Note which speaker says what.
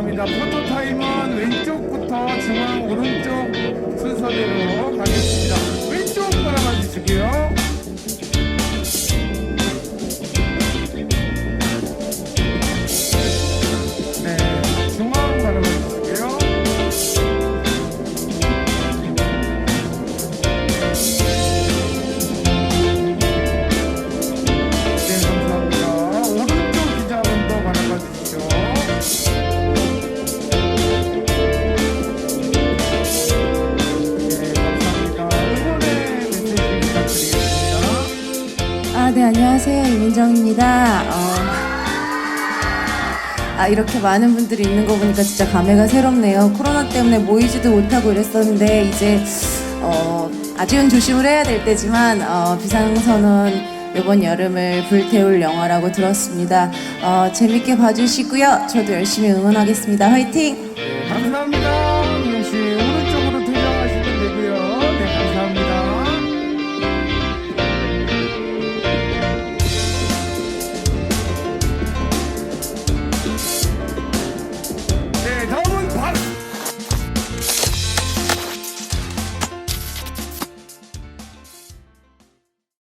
Speaker 1: 감사합니다. 포토타임은 왼쪽부터 중앙 오른쪽 순서대로 가겠습니다.
Speaker 2: 아, 네, 안녕하세요. 이민정입니다. 어, 아, 이렇게 많은 분들이 있는 거 보니까 진짜 감회가 새롭네요. 코로나 때문에 모이지도 못하고 이랬었는데, 이제, 어, 아직은 조심을 해야 될 때지만, 어, 비상선언 이번 여름을 불태울 영화라고 들었습니다. 어, 재밌게 봐주시고요. 저도 열심히 응원하겠습니다. 화이팅!
Speaker 1: 네,